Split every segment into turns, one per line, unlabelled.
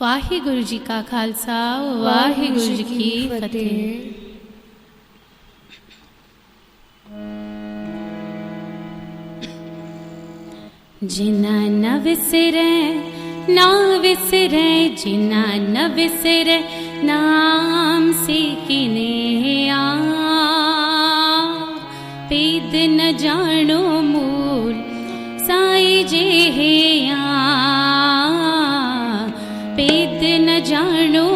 ਵਾਹਿਗੁਰੂ ਜੀ ਕਾ ਖਾਲਸਾ ਵਾਹਿਗੁਰੂ ਜੀ ਕੀ ਫਤਿਹ ਜਿਨਾ ਨਾ ਵਿਸਰੈ ਨਾ ਵਿਸਰੇ ਜਿਨਾ ਨਾ ਵਿਸਰੈ ਨਾਮ ਸਿਕਿਨੇ ਆ ਪੇਦ ਨ ਜਾਣੋ ਮੂਲ ਸਾਈ ਜੇ ਹੈ ਆ জানো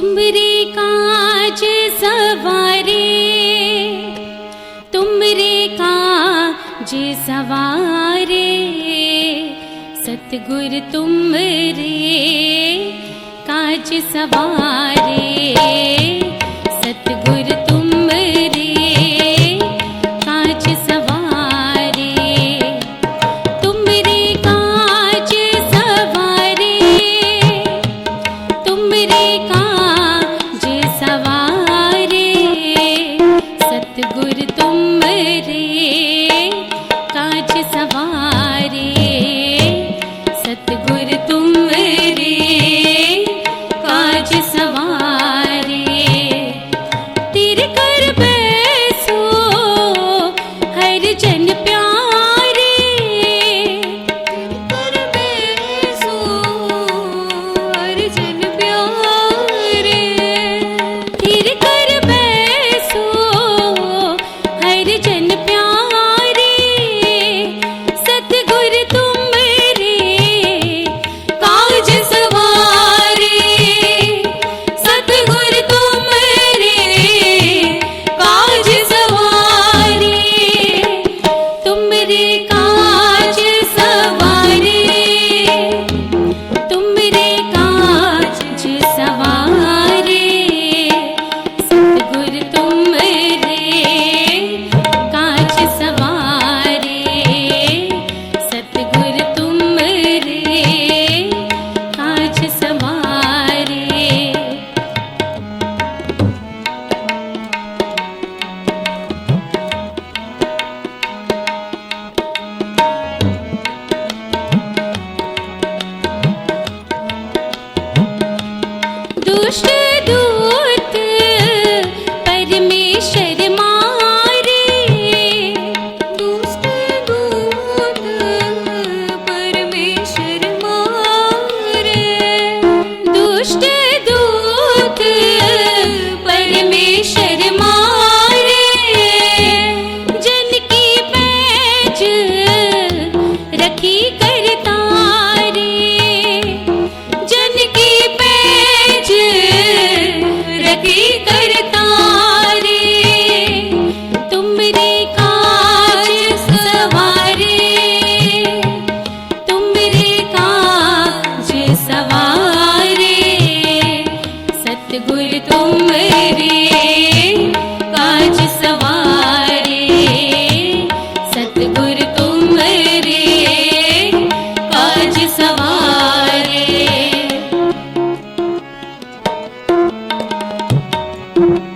तुमरी काज सवारी तुमरी काज जे सवारे सतगुर तुमरे काज सवारे Espírito thank you.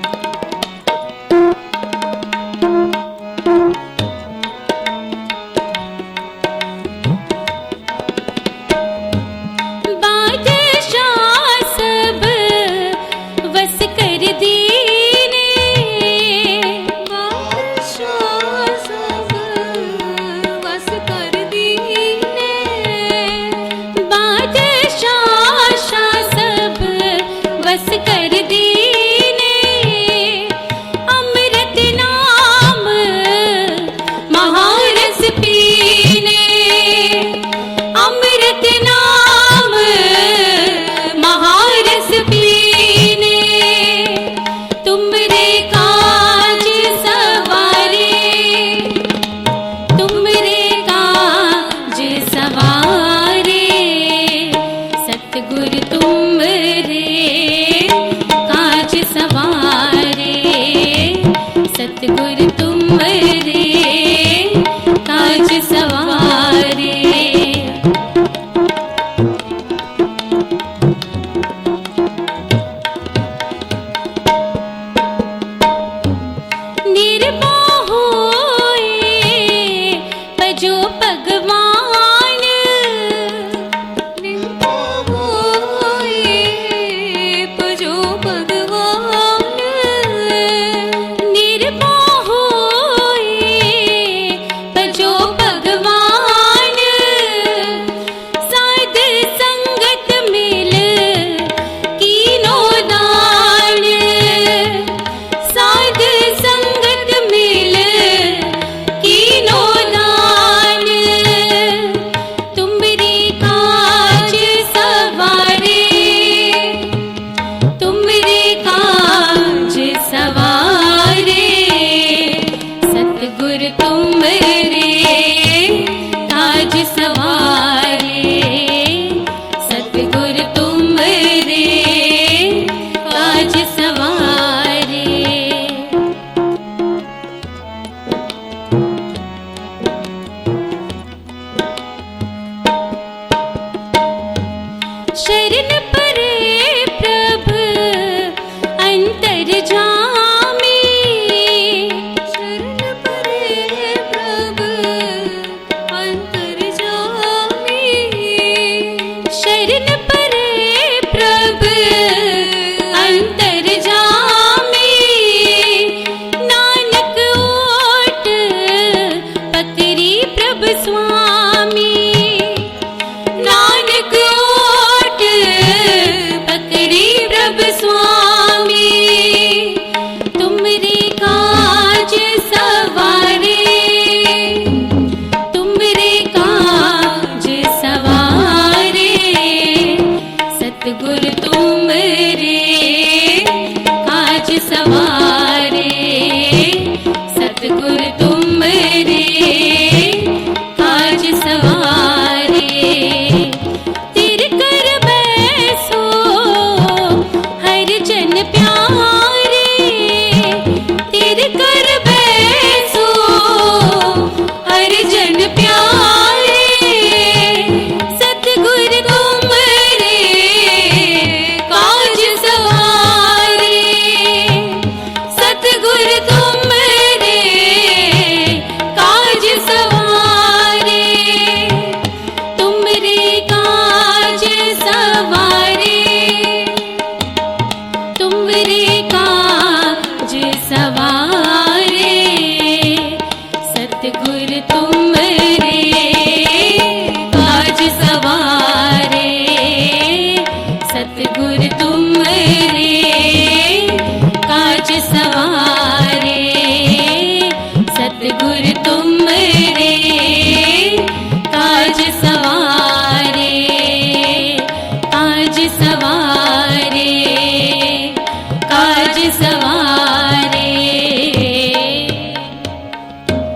जो पग मधुर तुम रे आज सवा